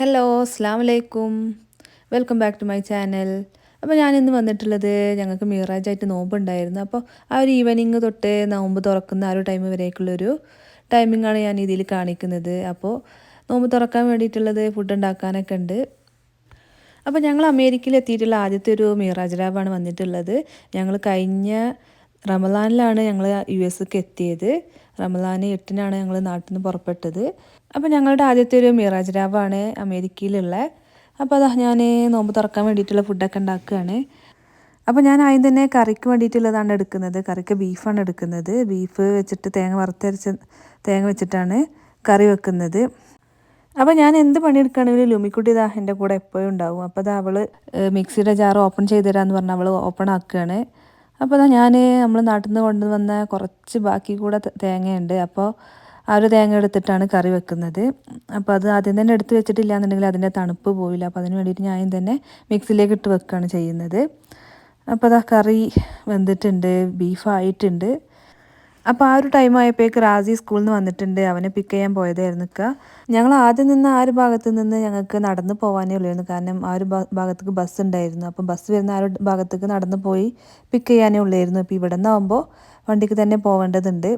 Hello അസ്സാം വലൈക്കും welcome back to my channel അപ്പോൾ ഞാൻ ഇന്ന് വന്നിട്ടുള്ളത് ഞങ്ങൾക്ക് മീറാജായിട്ട് നോമ്പുണ്ടായിരുന്നു. അപ്പോൾ ആ ഒരു ഈവനിങ് തൊട്ട് നോമ്പ് തുറക്കുന്ന ആ ഒരു ടൈം വരേക്കുള്ളൊരു ടൈമിങ്ങാണ് ഞാൻ ഇതിൽ കാണിക്കുന്നത്. അപ്പോൾ നോമ്പ് തുറക്കാൻ വേണ്ടിയിട്ടുള്ളത് ഫുഡ് ഉണ്ടാക്കാനൊക്കെ ഉണ്ട്. അപ്പോൾ ഞങ്ങൾ അമേരിക്കയിൽ എത്തിയിട്ടുള്ള ആദ്യത്തെ ഒരു മീറാജ് ലാബാണ് വന്നിട്ടുള്ളത്. ഞങ്ങൾ കഴിഞ്ഞ റമദാനിലാണ് ഞങ്ങൾ യു എസ്ക്ക് എത്തിയത്. റമലാൻ എട്ടിനാണ് ഞങ്ങൾ നാട്ടിൽ നിന്ന് പുറപ്പെട്ടത്. അപ്പോൾ ഞങ്ങളുടെ ആദ്യത്തെ ഒരു മിറാജ് രാവാണ് അമേരിക്കയിലുള്ള. അപ്പോൾ അതാ ഞാൻ നോമ്പ് തുറക്കാൻ വേണ്ടിയിട്ടുള്ള ഫുഡൊക്കെ ഉണ്ടാക്കുകയാണ്. അപ്പോൾ ഞാൻ ആദ്യം തന്നെ കറിക്ക് വേണ്ടിയിട്ടുള്ളതാണ് എടുക്കുന്നത്. കറിക്ക് ബീഫാണ് എടുക്കുന്നത്. ബീഫ് വെച്ചിട്ട് തേങ്ങ വറുത്തരച്ച് തേങ്ങ വെച്ചിട്ടാണ് കറി വെക്കുന്നത്. അപ്പോൾ ഞാൻ എന്ത് പണിയെടുക്കുകയാണെങ്കിലും ലുമിക്കുട്ടി ഇതാ എന്റെ കൂടെ എപ്പോഴും ഉണ്ടാവും. അപ്പോൾ അത് അവൾ മിക്സിയുടെ ജാർ ഓപ്പൺ ചെയ്ത് തരാമെന്ന് പറഞ്ഞാൽ അവൾ ഓപ്പൺ ആക്കുകയാണ്. അപ്പോൾ ഞാൻ നമ്മൾ നാട്ടിൽ നിന്ന് കൊണ്ടുവന്ന കുറച്ച് ബാക്കി കൂടെ തേങ്ങയുണ്ട്. അപ്പോൾ ആ ഒരു തേങ്ങ എടുത്തിട്ടാണ് കറി വെക്കുന്നത്. അപ്പോൾ അത് ആദ്യം തന്നെ എടുത്ത് വെച്ചിട്ടില്ല എന്നുണ്ടെങ്കിൽ അതിന്റെ തണുപ്പ് പോയില്ല അപ്പോൾ അതിന് വേണ്ടിയിട്ട് ഞാൻ തന്നെ മിക്സിയിലേക്ക് ഇട്ട് വെക്കുകയാണ് ചെയ്യുന്നത്. അപ്പോൾ അതാ കറി വെന്തിട്ടുണ്ട് ബീഫായിട്ടുണ്ട്. അപ്പോൾ ആ ഒരു ടൈം ആയപ്പോഴേക്ക് റാസി സ്കൂളിൽ നിന്ന് വന്നിട്ടുണ്ട്. അവനെ പിക്ക് ചെയ്യാൻ പോയതായിരുന്നു ഞങ്ങൾ ആദ്യം നിന്ന് ആ ഒരു ഭാഗത്ത് നിന്ന് ഞങ്ങൾക്ക് നടന്നു പോകാനേ ഉള്ളൂ കാരണം ആ ഒരു ഭാഗത്തേക്ക് ബസ് ഉണ്ടായിരുന്നു. അപ്പോൾ ബസ് വരുന്ന ആ ഒരു ഭാഗത്തേക്ക് നടന്ന് പോയി പിക്ക് ചെയ്യാനേ ഉള്ളായിരുന്നു. ഇപ്പോൾ ഇവിടെ നിന്നാകുമ്പോൾ വണ്ടിക്ക് തന്നെ പോവേണ്ടതുണ്ട്.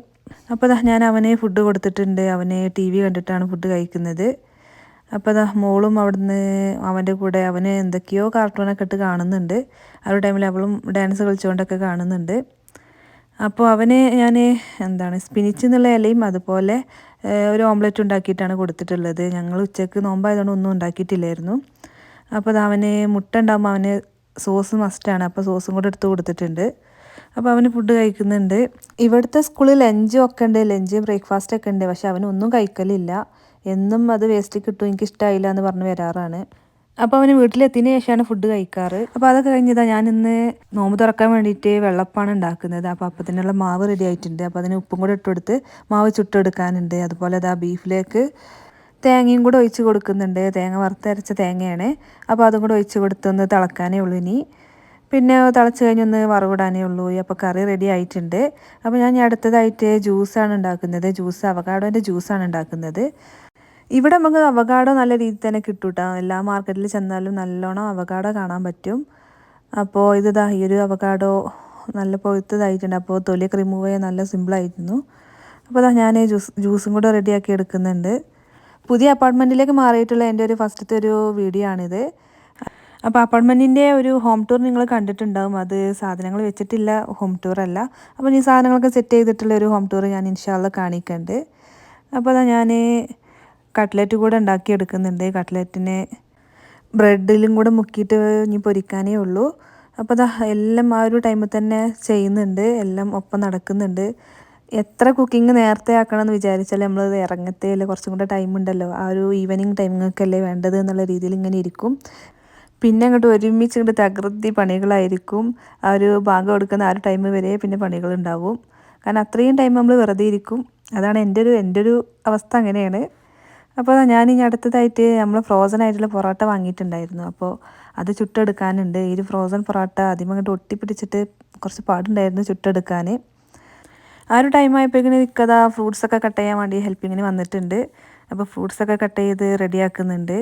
അപ്പോൾ ഞാൻ അവനെ ഫുഡ് കൊടുത്തിട്ടുണ്ട്. അവനെ ടി വി കണ്ടിട്ടാണ് ഫുഡ് കഴിക്കുന്നത്. അപ്പോൾ അതാ മോളും അവിടുന്ന് അവന്റെ കൂടെ അവന് എന്തൊക്കെയോ കാർട്ടൂണൊക്കെ ഇട്ട് കാണുന്നുണ്ട്. ആ ഒരു ടൈമിൽ അവളും ഡാൻസ് കളിച്ചുകൊണ്ടൊക്കെ കാണുന്നുണ്ട്. അപ്പോൾ അവനെ ഞാൻ എന്താണ് സ്പിനിച്ച് എന്നുള്ള ഇലയും അതുപോലെ ഒരു ഓംലെറ്റ് ഉണ്ടാക്കിയിട്ടാണ് കൊടുത്തിട്ടുള്ളത്. ഞങ്ങൾ ഉച്ചയ്ക്ക് നോമ്പായതുകൊണ്ട് ഒന്നും ഉണ്ടാക്കിയിട്ടില്ലായിരുന്നു. അപ്പോൾ അത് അവന് മുട്ട ഉണ്ടാകുമ്പോൾ അവന് സോസ് മസ്റ്റാണ് അപ്പോൾ സോസും കൂടെ എടുത്ത് കൊടുത്തിട്ടുണ്ട്. അപ്പോൾ അവന് ഫുഡ് കഴിക്കുന്നുണ്ട്. ഇവിടുത്തെ സ്കൂളിൽ ലഞ്ചും ഒക്കെ ഉണ്ട്. ലഞ്ച് ബ്രേക്ക്ഫാസ്റ്റ് ഒക്കെ ഉണ്ട്. പക്ഷെ അവനൊന്നും കഴിക്കലില്ല. എന്നും അത് വേസ്റ്റ് കിട്ടും. എനിക്ക് ഇഷ്ടമായില്ല എന്ന് പറഞ്ഞ് വരാറാണ്. അപ്പോൾ അവന് വീട്ടിലെത്തിയതിന് ശേഷമാണ് ഫുഡ് കഴിക്കാറ്. അപ്പോൾ അതൊക്കെ കഴിഞ്ഞതാ ഞാൻ ഇന്ന് നോമ്പ് തുറക്കാൻ വേണ്ടിയിട്ട് വെള്ളപ്പാണ് ഉണ്ടാക്കുന്നത്. അപ്പോൾ അപ്പത്തിനുള്ള മാവ് റെഡി ആയിട്ടുണ്ട്. അപ്പോൾ അതിന് ഉപ്പും കൂടെ ഇട്ടെടുത്ത് മാവ് ചുട്ടെടുക്കാനുണ്ട്. അതുപോലെ അതാ ബീഫിലേക്ക് തേങ്ങയും കൂടെ ഒഴിച്ച് കൊടുക്കുന്നുണ്ട്. തേങ്ങ വറുത്തരച്ച തേങ്ങയാണ്. അപ്പോൾ അതും കൂടെ ഒഴിച്ച് കൊടുത്തൊന്ന് തിളക്കാനേ ഉള്ളൂ ഇനി. പിന്നെ തിളച്ച് കഴിഞ്ഞൊന്ന് വറവിടാനേ ഉള്ളൂ. അപ്പോൾ കറി റെഡി ആയിട്ടുണ്ട്. അപ്പോൾ ഞാൻ അടുത്തതായിട്ട് ജ്യൂസാണ് ഉണ്ടാക്കുന്നത്. ജ്യൂസ് അവകാടോന്റെ ജ്യൂസാണ് ഉണ്ടാക്കുന്നത്. ഇവിടെ നമുക്ക് അവകാടോ നല്ല രീതിയിൽ തന്നെ കിട്ടും കേട്ടോ എല്ലാ മാർക്കറ്റിൽ ചെന്നാലും നല്ലോണം അവകാടോ കാണാൻ പറ്റും. അപ്പോൾ ഇതാ ഈ ഒരു അവകാടോ നല്ല പൊഴുത്തതായിട്ടുണ്ട്. അപ്പോൾ തൊലിയൊക്കെ റിമൂവ് ചെയ്യാൻ നല്ല സിമ്പിളായിരുന്നു അപ്പോൾ അതാ ഞാൻ ജ്യൂസ് ജ്യൂസും കൂടെ റെഡിയാക്കി എടുക്കുന്നുണ്ട്. പുതിയ അപ്പാർട്ട്മെന്റിലേക്ക് മാറിയിട്ടുള്ള എന്റെ ഒരു ഫസ്റ്റത്തെ ഒരു വീഡിയോ ആണിത്. അപ്പോൾ അപ്പാർട്ട്മെന്റിന്റെ ഒരു ഹോം ടൂർ നിങ്ങൾ കണ്ടിട്ടുണ്ടാവും. അത് സാധനങ്ങൾ വെച്ചിട്ടില്ല ഹോം ടൂർ അല്ല. അപ്പോൾ ഈ സാധനങ്ങളൊക്കെ സെറ്റ് ചെയ്തിട്ടുള്ള ഒരു ഹോം ടൂർ ഞാൻ ഇൻഷാല്ല കാണിക്കുന്നുണ്ട് അപ്പോൾ അതാ ഞാൻ കട്ട്ലറ്റ് കൂടെ ഉണ്ടാക്കിയെടുക്കുന്നുണ്ട് കട്ട്ലറ്റിനെ ബ്രെഡിലും കൂടെ മുക്കിയിട്ട് ഇനി പൊരിക്കാനേ ഉള്ളൂ. അപ്പോൾ അതാ എല്ലാം ആ ഒരു ടൈമിൽ തന്നെ ചെയ്യുന്നുണ്ട്. എല്ലാം ഒപ്പം നടക്കുന്നുണ്ട്. എത്ര കുക്കിംഗ് നേരത്തെ ആക്കണം എന്ന് വിചാരിച്ചാൽ നമ്മൾ ഇറങ്ങത്തേൽ കുറച്ചും കൂടെ ടൈം ഉണ്ടല്ലോ. ആ ഒരു ഈവനിങ് ടൈമിങ്ങൊക്കെയല്ലേ വേണ്ടത് എന്നുള്ള രീതിയിൽ ഇങ്ങനെ ഇരിക്കും. പിന്നെ അങ്ങോട്ട് ഒരുമിച്ച് ഇങ്ങോട്ട് തകൃതി പണികളായിരിക്കും. ആ ഒരു ഭാഗം എടുക്കുന്ന ആ ഒരു ടൈം വരെ പിന്നെ പണികളുണ്ടാവും. കാരണം അത്രയും ടൈം നമ്മൾ വെറുതെ ഇരിക്കും. അതാണ് എന്റെ ഒരു എന്റെ ഒരു അവസ്ഥ അങ്ങനെയാണ്. അപ്പോൾ ഞാൻ ഇനി അടുത്തതായിട്ട് നമ്മൾ ഫ്രോസൺ ആയിട്ടുള്ള പൊറോട്ട വാങ്ങിയിട്ടുണ്ടായിരുന്നു. അപ്പോൾ അത് ചുട്ടെടുക്കാനുണ്ട്. ഈ ഒരു ഫ്രോസൺ പൊറോട്ട ആദ്യം അങ്ങോട്ട് ഒട്ടിപ്പിടിച്ചിട്ട് കുറച്ച് പാടുണ്ടായിരുന്നു ചുട്ടെടുക്കാൻ ആ ഒരു ടൈം ആയപ്പോഴേക്കും നിൽക്കതാ ഫ്രൂട്ട്സൊക്കെ കട്ട് ചെയ്യാൻ വേണ്ടി ഹെൽപ്പിങ്ങിന് വന്നിട്ടുണ്ട്. അപ്പോൾ ഫ്രൂട്ട്സൊക്കെ കട്ട് ചെയ്ത് റെഡിയാക്കുന്നുണ്ട്.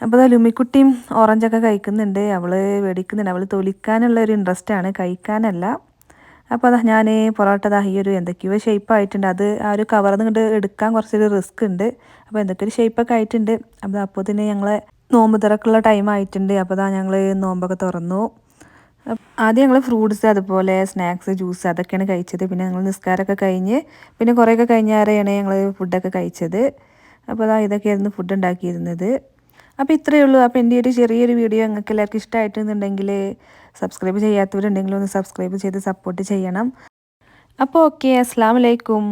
അപ്പോൾ അത് ലുമിക്കുട്ടിയും ഓറഞ്ചൊക്കെ കഴിക്കുന്നുണ്ട്. അവൾ വെടിക്കുന്നുണ്ട്. അവൾ തൊലിക്കാനുള്ള ഒരു ഇൻട്രസ്റ്റ് ആണ്. കഴിക്കാനല്ല. അപ്പോൾ അതാ ഞാൻ പൊറോട്ട ദാ ഈ ഒരു എന്തൊക്കെയോ ഷേപ്പ് ആയിട്ടുണ്ട്. അത് ആ ഒരു കവർ നിങ്ങൾ എടുക്കാൻ കുറച്ചൊരു റിസ്ക് ഉണ്ട് അപ്പോൾ എന്തൊക്കെ ഒരു ഷേപ്പൊക്കെ ആയിട്ടുണ്ട്. അപ്പോൾ അപ്പോൾ തന്നെ ഞങ്ങൾ നോമ്പ് തിരക്കുള്ള ടൈം ആയിട്ടുണ്ട്. അപ്പോൾ അതാ ഞങ്ങൾ നോമ്പൊക്കെ തുറന്നു. ആദ്യം ഞങ്ങൾ ഫ്രൂട്ട്സ് അതുപോലെ സ്നാക്സ് ജ്യൂസ് അതൊക്കെയാണ് കഴിച്ചത്. പിന്നെ ഞങ്ങൾ നിസ്കാരമൊക്കെ കഴിഞ്ഞ് പിന്നെ കുറേയൊക്കെ കഴിഞ്ഞാറെയാണ് ഞങ്ങൾ ഫുഡൊക്കെ കഴിച്ചത്. അപ്പോൾ അതാ ഇതൊക്കെയായിരുന്നു ഫുഡ് ഉണ്ടാക്കിയിരുന്നത്. അപ്പോൾ ഇത്രയേ ഉള്ളൂ. അപ്പോൾ എന്റെ ഒരു ചെറിയൊരു വീഡിയോ നിങ്ങൾക്ക് എല്ലാവർക്കും ഇഷ്ടമായിട്ടുണ്ടെങ്കിൽ സബ്സ്ക്രൈബ് ചെയ്യാത്തവരുണ്ടെങ്കിൽ ഒന്ന് സബ്സ്ക്രൈബ് ചെയ്ത് സപ്പോർട്ട് ചെയ്യണം. അപ്പോൾ ഓക്കെ അസ്സാം വലൈക്കും